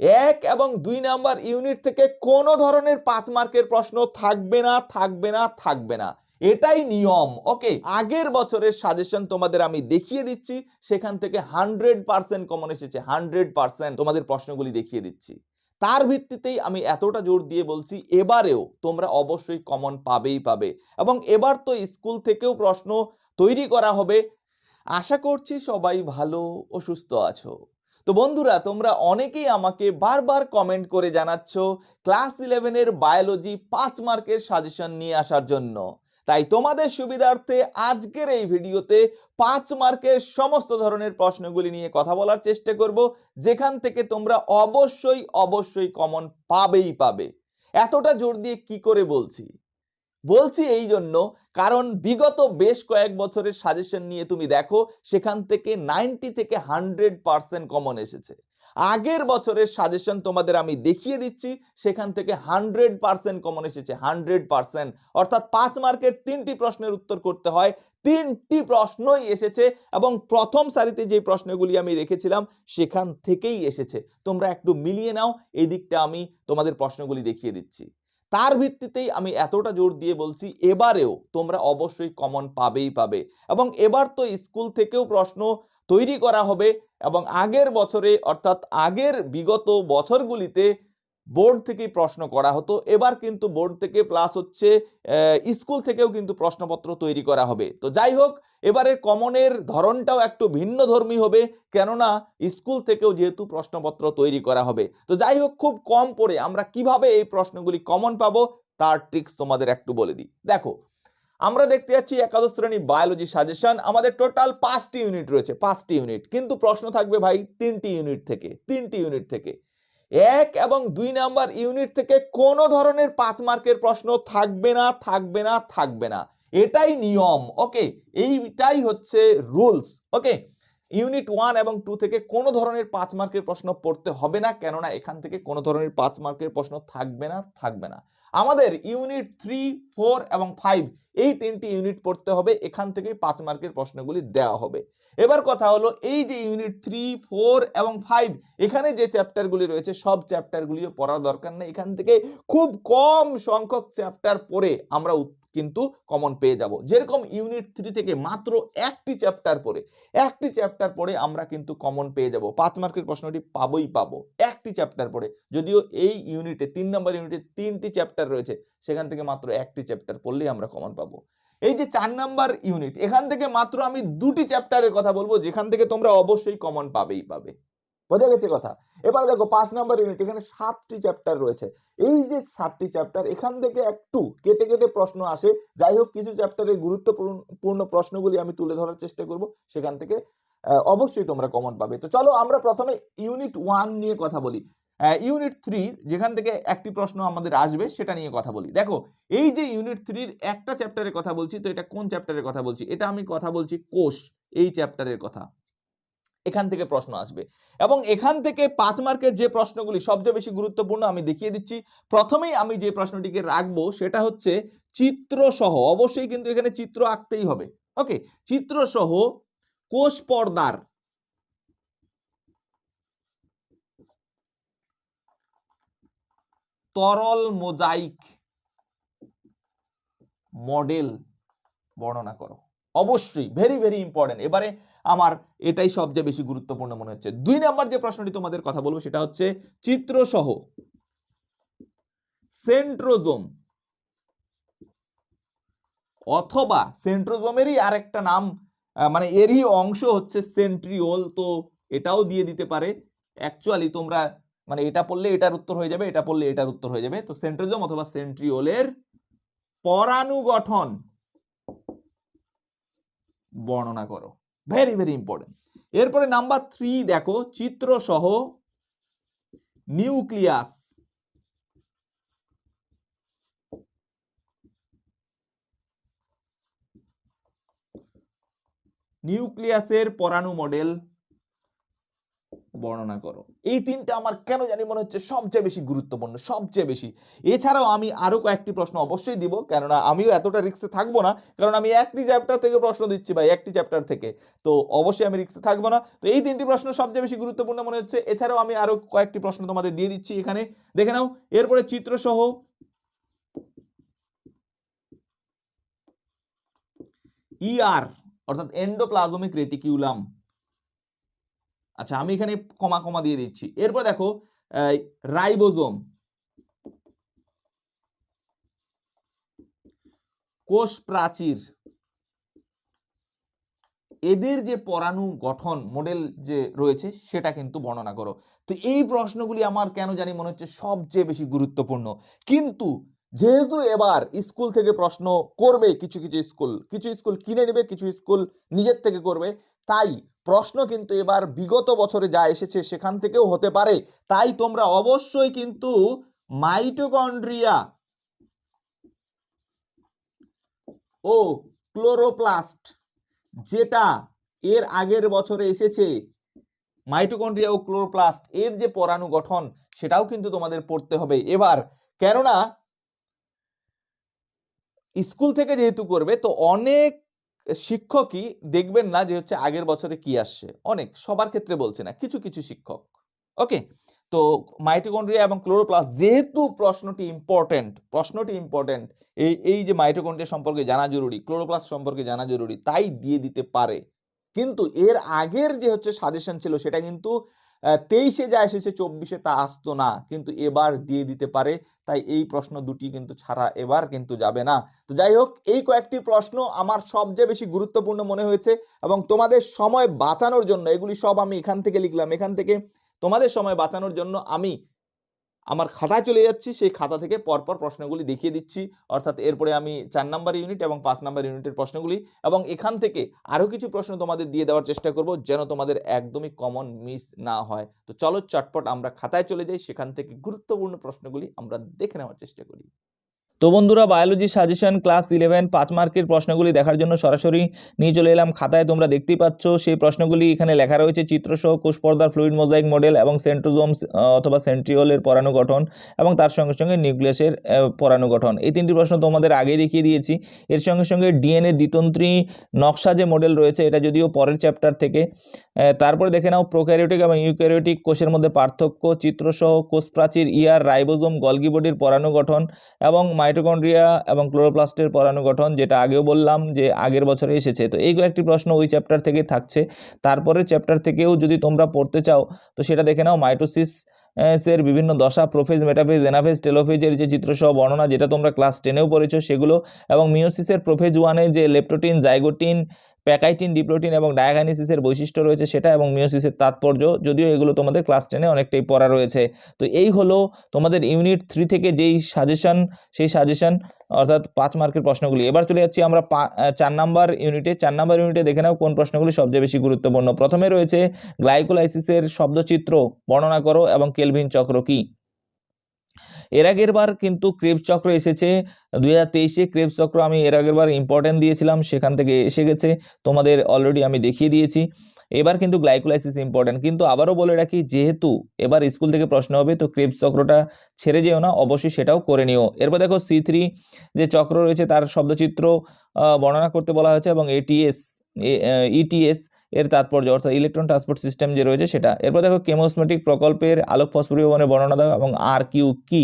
এক এবং দুই নাম্বার ইউনিট থেকে কোনো ধরনের পাঁচ মার্কের প্রশ্ন থাকবে না থাকবে না থাকবে না। এটাই নিয়ম ওকে আগের বছরের সাজেশন তোমাদের আমি দেখিয়ে দিচ্ছি, সেখান থেকে হান্ড্রেড পার্সেন্ট কমন এসেছে হান্ড্রেড পার্সেন্ট তোমাদের প্রশ্নগুলি দেখিয়ে দিচ্ছি। তার ভিত্তিতেই আমি এতটা জোর দিয়ে বলছি, এবারেও তোমরা অবশ্যই কমন পাবেই পাবে এবং এবার তো স্কুল থেকেও প্রশ্ন তৈরি করা হবে। আশা করছি সবাই ভালো ও সুস্থ আছো। তো বন্ধুরা, তোমরা অনেকেই আমাকে বারবার কমেন্ট করে জানাচ্ছ ক্লাস ইলেভেনের বায়োলজি পাঁচ মার্কের সাজেশন নিয়ে আসার জন্য। তাই তোমাদের সুবিধার্থে আজকের এই ভিডিওতে পাঁচ মার্কের সমস্ত ধরনের প্রশ্নগুলি নিয়ে কথা বলার চেষ্টা করব, যেখান থেকে তোমরা অবশ্যই অবশ্যই কমন পাবেই পাবে। এতটা জোর দিয়ে কি করে বলছি? বলছি এই জন্য, কারণ বিগত বেশ কয়েক বছরের সাজেশন নিয়ে তুমি দেখো, সেখান থেকে নাইনটি থেকে হান্ড্রেড পার্সেন্ট কমন এসেছে। আগের বছরের সাজেশন তোমাদের আমি দেখিয়ে দিচ্ছি, সেখান থেকে হান্ড্রেড পার্সেন্ট কমন এসেছে হান্ড্রেড পার্সেন্ট অর্থাৎ পাঁচ মার্কের তিনটি প্রশ্নের উত্তর করতে হয়, তিনটি প্রশ্নই এসেছে এবং প্রথম সারিতে যে প্রশ্নগুলি আমি রেখেছিলাম, সেখান থেকেই এসেছে। তোমরা একটু মিলিয়ে নাও এই দিকটা আমি তোমাদের প্রশ্নগুলি দেখিয়ে দিচ্ছি। তার ভিত্তিতেই আমি এতটা জোর দিয়ে বলছি, এবারেও তোমরা অবশ্যই কমন পাবেই পাবে। এবং এবার তো স্কুল থেকেও প্রশ্ন তৈরি করা হবে এবং আগের বছরে, অর্থাৎ আগের বিগত বছরগুলিতে বোর্ড থেকেই প্রশ্ন করা হতো। এবার কিন্তু বোর্ড থেকে প্লাস হচ্ছে স্কুল থেকেও কিন্তু প্রশ্নপত্র তৈরি করা হবে। তো যাই হোক এবারে কমনের ধরনটাও একটু ভিন্ন ধর্মী হবে, কেননা স্কুল থেকেও যেহেতু প্রশ্নপত্র তৈরি করা হবে। তো যাই হোক, খুব কম পড়ে। আমরা কীভাবে এই প্রশ্নগুলি কমন পাবো, তার ট্রিক্স তোমাদের একটু বলে দিই। দেখো, আমরা দেখতে যাচ্ছি একাদশ শ্রেণি বায়োলজি সাজেশন আমাদের টোটাল পাঁচটি ইউনিট রয়েছে, পাঁচটি ইউনিট কিন্তু প্রশ্ন থাকবে ভাই, তিনটি ইউনিট থেকে, তিনটি ইউনিট থেকে। এক এবং দুই নাম্বার ইউনিট থেকে কোনো ধরনের পাঁচ মার্কের প্রশ্ন থাকবে না থাকবে না থাকবে না। এটাই নিয়ম, ওকে? এইটাই হচ্ছে রুলস, ওকে? ইউনিট ওয়ান এবং টু থেকে কোনো ধরনের পাঁচ মার্কের প্রশ্ন পড়তে হবে না, কেননা এখান থেকে কোনো ধরনের পাঁচ মার্কের প্রশ্ন থাকবে না থাকবে না। আমাদের ইউনিট থ্রি ফোর এবং ফাইভ এই তিনটি ইউনিট পড়তে হবে। এখান থেকেই পাঁচ মার্কের প্রশ্নগুলি দেওয়া হবে। এবার কথা হলো, এই যে ইউনিট থ্রি ফোর এবং ফাইভ এখানে যে চ্যাপ্টারগুলি রয়েছে, সব চ্যাপ্টারগুলিও পড়ার দরকার নেই। এখান থেকে খুব কম সংখ্যক চ্যাপ্টার পড়ে আমরা কিন্তু কমন পেয়ে যাব। যেরকম ইউনিট থ্রি থেকে মাত্র একটি চ্যাপ্টার পড়ে, একটি চ্যাপ্টার পড়ে আমরা কিন্তু কমন পেয়ে যাব। পাঁচ মার্কের প্রশ্নটি পাবোই পাবো। একটি চ্যাপ্টার পড়ে, যদিও এই ইউনিটে তিন নম্বর ইউনিটে তিনটি চ্যাপ্টার রয়েছে, সেখান থেকে মাত্র একটি চ্যাপ্টার পড়লেই আমরা কমন পাবো। এই যে চার নাম্বার ইউনিট এখান থেকে মাত্র আমি দুটি চ্যাপ্টারের কথা বলব, যেখান থেকে তোমরা অবশ্যই কমন পাবেই পাবে। বোঝা গেছে কথা? এবার দেখো পাঁচ নাম্বার ইউনিট এখানে সাতটি চ্যাপ্টার রয়েছে। এই যে সাতটি চ্যাপ্টার এখান থেকে একটু কেটে কেটে প্রশ্ন আসে। যাই হোক, কিছু চ্যাপ্টারের গুরুত্বপূর্ণ প্রশ্নগুলি আমি তুলে ধরার চেষ্টা করব। সেখান থেকে অবশ্যই তোমরা কমন পাবে। তো চলো আমরা প্রথমে ইউনিট ওয়ান নিয়ে কথা বলি। ইউনিট থ্রি যেখান থেকে একটি প্রশ্ন আমাদের আসবে, সেটা নিয়ে কথা বলি। দেখো, এই যে ইউনিট থ্রির একটা চ্যাপ্টারের কথা বলছি, তো এটা কোন চ্যাপ্টারের কথা বলছি? এটা আমি কথা বলছি কোষ, এই চ্যাপ্টারের কথা। এখান থেকে প্রশ্ন আসবে। এবং এখান থেকে পাঁচ মার্কের যে প্রশ্নগুলি সবচেয়ে বেশি গুরুত্বপূর্ণ আমি দেখিয়ে দিচ্ছি। প্রথমেই আমি যে প্রশ্নটিকে রাখব সেটা হচ্ছে চিত্র সহ অবশ্যই কিন্তু এখানে চিত্র আঁকতেই হবে। ওকে চিত্র সহ কোষ পর্দার তরল মোজাইক মডেল বর্ণনা করো। অবশ্যই ভেরি ভেরি ইম্পর্টেন্ট এবারে আমার এটাই সবচেয়ে বেশি গুরুত্বপূর্ণ মনে হচ্ছে। দুই নাম্বার যে প্রশ্নটি তোমাদের কথা বলব সেটা হচ্ছে চিত্র সহ সেন্ট্রোজোম, অথবা সেন্ট্রোজোমেরই আরেকটা নাম মানে এরই অংশ হচ্ছে সেন্ট্রিওল, তো এটাও দিয়ে দিতে পারে। অ্যাকচুয়ালি তোমরা মানে এটা পড়লে এটার উত্তর হয়ে যাবে, এটা পড়লে এটার উত্তর হয়ে যাবে। তো সেন্ট্রোজোম অথবা সেন্ট্রিওলের পরাণু গঠন বর্ণনা করো। ভেরি ভেরি ইম্পর্টেন্ট এরপরে নাম্বার থ্রি দেখো চিত্র সহ নিউক্লিয়াস নিউক্লিয়াসের পরাণু মডেল বর্ণনা করো। এই তিনটা আমার কেন জানি মনে হচ্ছে সবচেয়ে বেশি গুরুত্বপূর্ণ, সবচেয়ে বেশি। এছাড়াও আমি আরও কয়েকটি প্রশ্ন অবশ্যই দিব, কেননা আমিও এতটা রিক্সে থাকব না, কারণ আমি একটি চ্যাপ্টার থেকে প্রশ্ন দিচ্ছি ভাই একটি চ্যাপ্টার থেকে। তো অবশ্যই আমি রিক্সে থাকব না। তো এই তিনটি প্রশ্ন সবচেয়ে বেশি গুরুত্বপূর্ণ মনে হচ্ছে। এছাড়াও আমি আরও কয়েকটি প্রশ্ন তোমাদের দিয়ে দিচ্ছি এখানে। দেখে নাও, এরপরে চিত্রসহ ইআর অর্থাৎ এন্ডোপ্লাজমিক রেটিকিউলাম আচ্ছা আমি এখানে কমা কমা দিয়ে দিচ্ছি। এরপর দেখো রাইবোজোম। কোষ প্রাচীর। এদের যে পরাণু গঠন মডেল যে রয়েছে, সেটা কিন্তু বর্ণনা করো। তো এই প্রশ্নগুলি আমার কেন জানি মনে হচ্ছে সবচেয়ে বেশি গুরুত্বপূর্ণ। কিন্তু যেহেতু এবার স্কুল থেকে প্রশ্ন করবে কিছু কিছু স্কুল কিছু স্কুল কিনে নেবে, কিছু স্কুল নিজের থেকে করবে, তাই প্রশ্ন কিন্তু এবার বিগত বছরে যা এসেছে সেখান থেকেও হতে পারে। তাই তোমরা অবশ্যই কিন্তু মাইটোকন্ড্রিয়া ও ক্লোরোপ্লাস্ট, যেটা এর আগের বছরে এসেছে, মাইটোকন্ড্রিয়া ও ক্লোরোপ্লাস্ট, এর যে পরাণু গঠন, সেটাও কিন্তু তোমাদের পড়তে হবে। এবার, কেননা, স্কুল থেকে যেহেতু করবে, তো অনেক শিক্ষকই দেখবেন না যে হচ্ছে আগের বছরে কি আসছে। অনেক, সবার ক্ষেত্রে বলছে না, কিছু কিছু শিক্ষক। ওকে? তো মাইটোকন্ড্রিয়া এবং ক্লোরোপ্লাস্ট যেহেতু প্রশ্নটি ইম্পর্টেন্ট প্রশ্নটি ইম্পর্টেন্ট এই এই যে মাইটোকন্ড্রিয়া সম্পর্কে জানা জরুরি, ক্লোরোপ্লাস্ট সম্পর্কে জানা জরুরি, তাই দিয়ে দিতে পারে। কিন্তু এর আগের যে হচ্ছে সাজেশন ছিল, সেটা কিন্তু তেইশে যা এসেছে, চব্বিশে তা আসতো না, কিন্তু এবার দিয়ে দিতে পারে। তাই এই প্রশ্ন দুটি কিন্তু ছাড়া এবার কিন্তু যাবে না। তো যাই হোক, এই কয়েকটি প্রশ্ন আমার সবচেয়ে বেশি গুরুত্বপূর্ণ মনে হয়েছে এবং তোমাদের সময় বাঁচানোর জন্য, এগুলি সব আমি এখান থেকে লিখলাম। এখান থেকে তোমাদের সময় বাঁচানোর জন্য আমি আমার খাতায় চলে যাচ্ছি, সেই খাতা থেকে পরপর প্রশ্নগুলি দেখিয়ে দিচ্ছি। অর্থাৎ এরপরে আমি চার নাম্বার ইউনিট এবং পাঁচ নাম্বার ইউনিটের প্রশ্নগুলি এবং এখান থেকে আরও কিছু প্রশ্ন তোমাদের দিয়ে দেওয়ার চেষ্টা করব যেন তোমাদের একদমই কমন মিস না হয়। তো চলো চটপট আমরা খাতায় চলে যাই, সেখান থেকে গুরুত্বপূর্ণ প্রশ্নগুলি আমরা দেখে নেওয়ার চেষ্টা করি। তো বন্ধুরা বায়োলজি সাজেশন ক্লাস ইলেভেন পাঁচ মার্কের প্রশ্নগুলি দেখার জন্য সরাসরি নিয়ে চলে এলাম। খাতায় তোমরা দেখতেই পাচ্ছ, সেই প্রশ্নগুলি এখানে লেখা রয়েছে। চিত্রসহ কোষপর্দার ফ্লুইড মোজাইক মডেল এবং সেন্ট্রোজোম অথবা সেন্ট্রিওলের পরাণু গঠন এবং তার সঙ্গে সঙ্গে নিউক্লিয়াসের পরাণু গঠন। এই তিনটি প্রশ্ন তোমাদের আগেই দেখিয়ে দিয়েছি। এর সঙ্গে সঙ্গে ডিএনএ দ্বিতন্ত্রী নকশা যে মডেল রয়েছে, এটা যদিও পরের চ্যাপ্টার থেকে তারপরে দেখে নাও প্রোক্যারিওটিক এবং ইউক্যারিওটিক কোষের মধ্যে পার্থক্য চিত্রসহ কোষ প্রাচীর ইয়ার রাইবোজোম গলগি বডির পরাণু গঠন এবং মাইটোকন্ড্রিয়া এবং ক্লোরোপ্লাস্টের পরাণু গঠন, যেটা আগেও বললাম যে আগের বছরে এসেছে। তো এই কয়েকটি প্রশ্ন ওই চ্যাপ্টার থেকে থাকছে। তারপরে চ্যাপ্টার থেকেও যদি তোমরা পড়তে চাও, তো সেটা দেখে নাও। মাইটোসিস এর বিভিন্ন দশা প্রোফেজ মেটাফেজ এনাফেজ টেলোফেজের যে চিত্রসহ বর্ণনা, যেটা তোমরা ক্লাস টেনেও পড়েছো, সেগুলো এবং মিওসিসের প্রোফেজ ওয়ানে যে লেপটোটিন জাইগোটিন প্যাকাইটিন ডিপ্লোটিন এবং ডায়াগাইনিসিসের বৈশিষ্ট্য রয়েছে সেটা এবং মিওসিসের তাৎপর্য, যদিও এগুলো তোমাদের ক্লাস টেনে অনেকটাই পড়া রয়েছে। তো এই হলো তোমাদের ইউনিট থ্রি থেকে যেই সাজেশন, সেই সাজেশন, অর্থাৎ পাঁচ মার্কের প্রশ্নগুলি। এবার চলে যাচ্ছি আমরা চার নাম্বার ইউনিটে। চার নাম্বার ইউনিটে দেখে নাও কোন প্রশ্নগুলি সবচেয়ে বেশি গুরুত্বপূর্ণ। প্রথমে রয়েছে গ্লাইকোলাইসিসের শব্দচিত্র বর্ণনা করো এবং কেলভিন চক্র কী? এর আগের বার কিন্তু ক্রেবস চক্র এসেছে। দুই হাজার তেইশে ক্রেবস চক্র আমি এর আগের বার ইম্পর্টেন্ট দিয়েছিলাম, সেখান থেকে এসে গেছে। তোমাদের অলরেডি আমি দেখিয়ে দিয়েছি। এবার কিন্তু গ্লাইকোলাইসিস ইম্পর্টেন্ট কিন্তু আবারও বলে রাখি, যেহেতু এবার স্কুল থেকে প্রশ্ন হবে, তো ক্রেবস চক্রটা ছেড়ে যেও না, অবশ্যই সেটাও করে নিও। এরপর দেখো সি থ্রি যে চক্র রয়েছে, তার শব্দচিত্র বর্ণনা করতে বলা হয়েছে এবং এটিএস ইটিএস এর তাৎপর্য, অর্থাৎ ইলেকট্রন ট্রান্সপোর্ট সিস্টেম যে রয়েছে সেটা। এরপর দেখো কেমোসমেটিক প্রকল্পের আলোক ফসফরিয়নের বর্ণনা দাও এবং আর কিউ কি।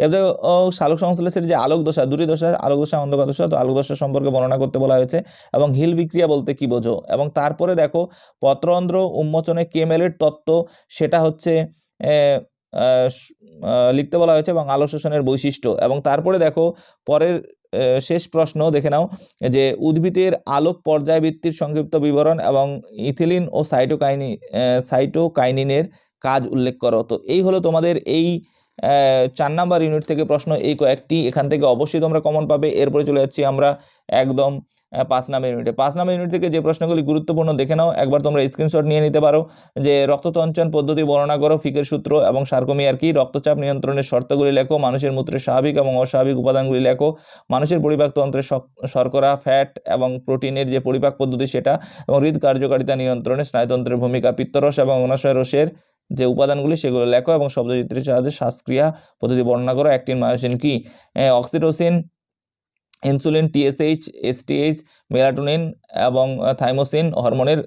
এরপর দেখো সালোক সংশ্লেষের যে আলোক দশা, দুটি দশা, আলোক দশা, অন্ধকার দশা, তো আলোক দশা সম্পর্কে বর্ণনা করতে বলা হয়েছে এবং হিল বিক্রিয়া বলতে কি বোঝো? এবং তারপরে দেখো পত্রন্ধ্র উন্মোচনে কেমেলের তত্ত্ব, সেটা হচ্ছে লিখতে বলা হয়েছে এবং আলো শোষণের বৈশিষ্ট্য। এবং তারপরে দেখো, পরের শেষ প্রশ্ন দেখে নাও, যে উদ্ভিদের আলোক পর্যায়বৃত্তির সংক্ষিপ্ত বিবরণ এবং ইথিলিন ও সাইটোকাইনি সাইটোকাইনিনের কাজ উল্লেখ করো। তো এই হলো তোমাদের এই চার নাম্বার ইউনিট থেকে প্রশ্ন এই কয়েকটি, এখান থেকে অবশ্যই তোমরা কমন পাবে। এরপরে চলে যাচ্ছি আমরা একদম পাঁচ নাম্বার ইউনিটে পাঁচ নাম্বার ইউনিট থেকে যে প্রশ্নগুলি গুরুত্বপূর্ণ দেখে নাও, একবার তোমরা স্ক্রিনশট নিয়ে নিতে পারো যে রক্ততঞ্চন পদ্ধতি বর্ণনা করো, ফিকের সূত্র এবং সার্কোমিয়ার কি, রক্তচাপ নিয়ন্ত্রণের শর্তগুলি লেখো, মানুষের মূত্রের স্বাভাবিক এবং অস্বাভাবিক উপাদানগুলি লেখো, মানুষের পরিপাক তন্ত্রের শর্করা ফ্যাট এবং প্রোটিনের যে পরিপাক পদ্ধতি সেটা, এবং হৃদ কার্যকারিতা নিয়ন্ত্রণে স্নায়ুতন্ত্রের ভূমিকা, পিত্তরস এবং অনাশয় রসের যে উপাদানগুলি সেগুলো লেখো এবং শব্দচিত্রের সাহায্যে শ্বাসক্রিয়া পদ্ধতি বর্ণনা করো। অ্যাক্টিন, মায়োসিন কি? Oxytocin, insulin TSH STH melatonin এবং থাইমোসিন হরমোনের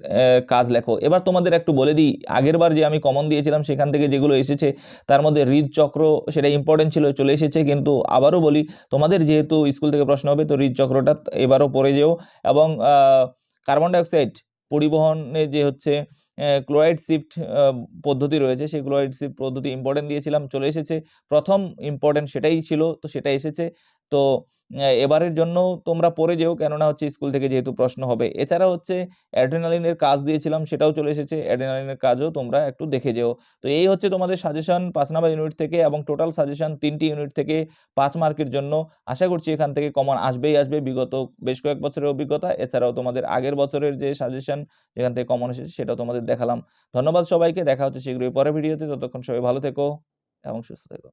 কাজ লেখো। এবার তোমাদের একটু বলে দিই, আগেরবার যে আমি কমন দিয়েছিলাম সেখান থেকে যেগুলো এসেছে, তার মধ্যে হৃদচক্র সেটা ইম্পর্টেন্ট ছিল, চলে এসেছে। কিন্তু আবারও বলি, তোমাদের যেহেতু স্কুল থেকে প্রশ্ন হবে, তো হৃদচক্রটা এবারও পড়ে যেও এবং কার্বন ডাইঅক্সাইড পরিবহনে যে হচ্ছে ক্লোরাইড শিফট পদ্ধতি রয়েছে, সেই ক্লোরাইড শিফট পদ্ধতি ইম্পর্টেন্ট দিয়েছিলাম, চলে এসেছে। প্রথম ইম্পর্টেন্ট সেটাই ছিল, তো সেটা এসেছে। তো এবারের জন্য তোমরা পড়ে যেও। কেননা হচ্ছে স্কুল থেকে যেহেতু প্রশ্ন হবে। এছাড়া হচ্ছে অ্যাড্রেনালিনের কাজ দিয়েছিলাম, সেটাও চলে এসেছে। অ্যাড্রেনালিনের কাজও তোমরা একটু দেখে যেও। তো এই হচ্ছে তোমাদের সাজেশন পাঁচ নাম্বার ইউনিট থেকে এবং টোটাল সাজেশন তিনটি ইউনিট থেকে পাঁচ মার্কের জন্য। আশা করছি এখান থেকে কমন আসবেই আসবে বিগত বেশ কয়েক বছরের অভিজ্ঞতা। এছাড়াও তোমাদের আগের বছরের যে সাজেশন যেখান থেকে কমন এসেছে সেটাও তোমাদের দেখালাম। ধন্যবাদ সবাইকে। দেখা হচ্ছে শীঘ্রই পরের ভিডিওতে ততক্ষণ সবাই ভালো থেকো এবং সুস্থ থেকো।